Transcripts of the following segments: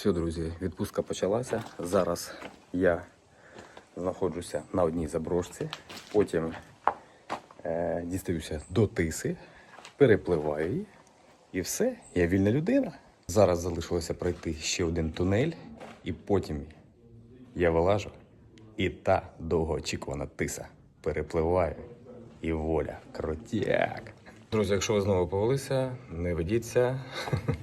Все, друзі, відпустка почалася. Зараз я знаходжуся на одній заброшці, потім е, дістаюся до тиси, перепливаю її, і все, я вільна людина. Зараз залишилося пройти ще один тунель, і потім я вилажу, і та довгоочікувана тиса перепливає і воля. Крутяк. Друзі, якщо ви знову повелися, не ведіться.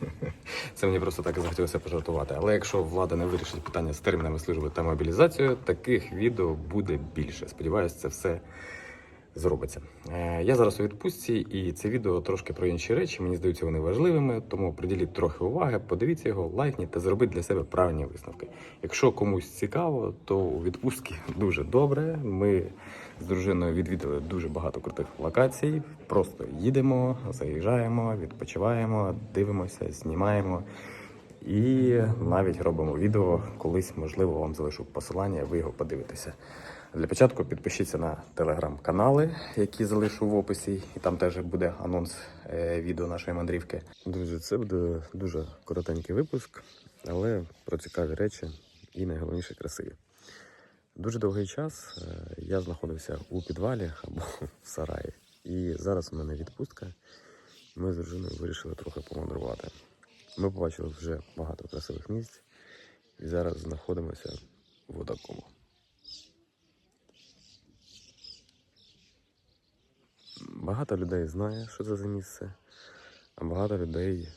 Це мені просто так і захотілося пожартувати. Але якщо влада не вирішить питання з термінами служби та мобілізацією, таких відео буде більше. Сподіваюсь, це все зробиться. Е, Я зараз у відпустці, і це відео трошки про інші речі. Мені здаються вони важливими, тому приділіть трохи уваги, подивіться його, лайкніть та зробіть для себе правильні висновки. Якщо комусь цікаво, то у відпустці дуже добре. Ми з дружиною відвідали дуже багато крутих локацій. Просто їдемо, заїжджаємо, відпочиваємо, дивимося, знімаємо. І навіть робимо відео. Колись, можливо, вам залишу посилання, ви його подивитеся. Для початку підпишіться на телеграм-канали, які залишу в описі, і там теж буде анонс е, відео нашої мандрівки. Друзі, це буде дуже коротенький випуск, але про цікаві речі і найголовніше красиві. Дуже довгий час е, я знаходився у підвалі або в сараї. І зараз у мене відпустка. Ми з дружиною вирішили трохи помандрувати. Ми побачили вже багато красивих місць і зараз знаходимося в такому. Багато людей знає, що це за місце, а багато людей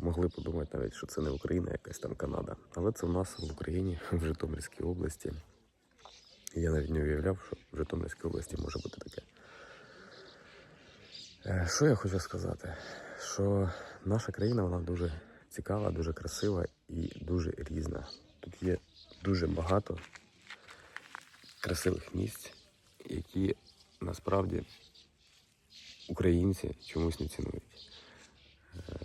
могли подумати навіть, що це не Україна, якась там Канада. Але це в нас в Україні, в Житомирській області. Я навіть не уявляв, що в Житомирській області може бути таке. Е, Що я хочу сказати? Що наша країна вона дуже цікава, дуже красива і дуже різна. Тут є дуже багато красивих місць, які насправді українці чомусь не цінують. Е,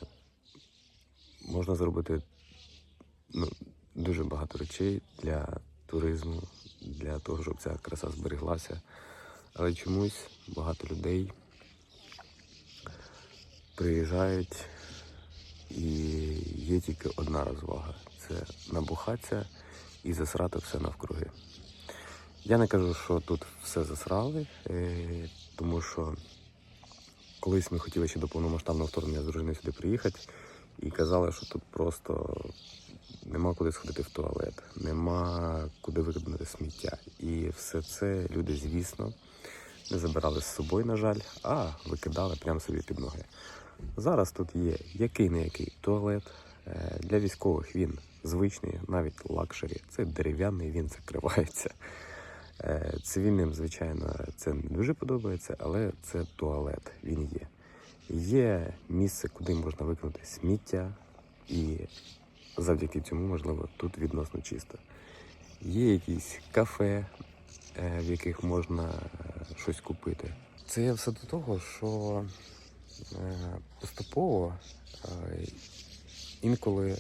Можна зробити ну, дуже багато речей для туризму, для того, щоб ця краса збереглася. Але чомусь багато людей приїжджають і є тільки одна розвага це набухатися і засрати все навкруги. Я не кажу, що тут все засрали, е, тому що колись ми хотіли ще до повномасштабного вторгнення з дружиною сюди приїхати і казали, що тут просто нема куди сходити в туалет, нема куди викинути сміття. І все це люди, звісно, не забирали з собою, на жаль, а викидали прямо собі під ноги. Зараз тут є який не який туалет. Е, Для військових він звичний, навіть лакшері. Це дерев'яний, він закривається. Е, Цивільним, звичайно, це не дуже подобається, але це туалет, він є. Є місце, куди можна викинути сміття, і завдяки цьому, можливо, тут відносно чисто. Є якісь кафе, е, в яких можна е, щось купити. Це все до того, що поступово інколи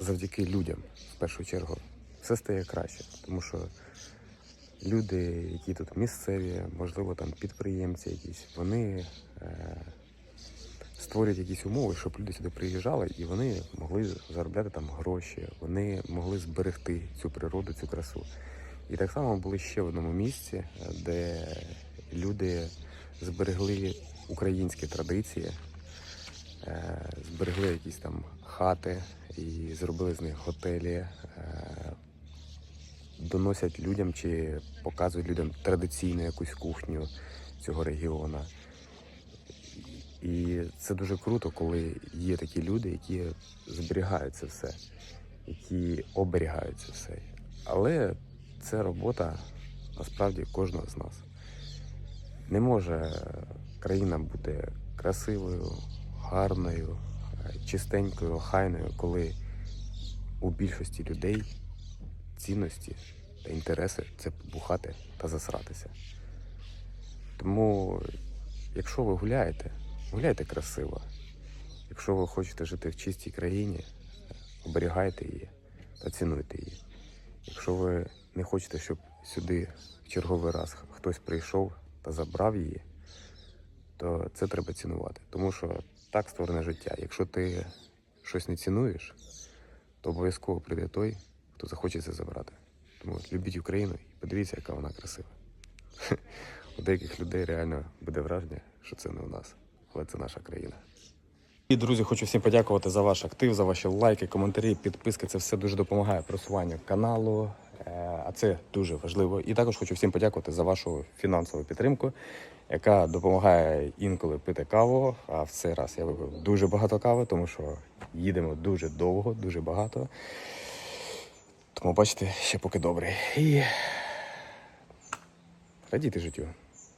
завдяки людям, в першу чергу, все стає краще. Тому що люди, які тут місцеві, можливо, там підприємці якісь, вони е, створюють якісь умови, щоб люди сюди приїжджали і вони могли заробляти там гроші, вони могли зберегти цю природу, цю красу. І так само були ще в одному місці, де люди зберегли українські традиції, е, зберегли якісь там хати і зробили з них готелі. Доносять людям чи показують людям традиційну якусь кухню цього регіону. І це дуже круто, коли є такі люди, які зберігають це все, які оберігають це все. Але це робота насправді кожного з нас. Не може країна бути красивою, гарною, чистенькою, хайною, коли у більшості людей цінності та інтереси це побухати та засратися. Тому, якщо ви гуляєте, гуляйте красиво. Якщо ви хочете жити в чистій країні, оберігайте її та цінуйте її. Якщо ви не хочете, щоб сюди в черговий раз хтось прийшов та забрав її, то це треба цінувати. Тому що так створене життя. Якщо ти щось не цінуєш, то обов'язково прийде той, хто захоче це забрати. Тому любіть Україну і подивіться, яка вона красива. У деяких людей реально буде враження, що це не у нас, але це наша країна. І, друзі, хочу всім подякувати за ваш актив, за ваші лайки, коментарі, підписки. Це все дуже допомагає просуванню каналу, е, а це дуже важливо. І також хочу всім подякувати за вашу фінансову підтримку, яка допомагає інколи пити каву. А в цей раз я випив дуже багато кави, тому що їдемо дуже довго, дуже багато. Тому бачите, ще поки добре. І радійте життю.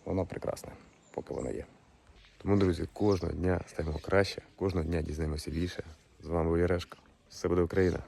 Воно прекрасне, поки воно є. Тому, друзі, кожного дня стаємо краще, кожного дня дізнаємося більше. З вами був Ярешко. Все буде Україна!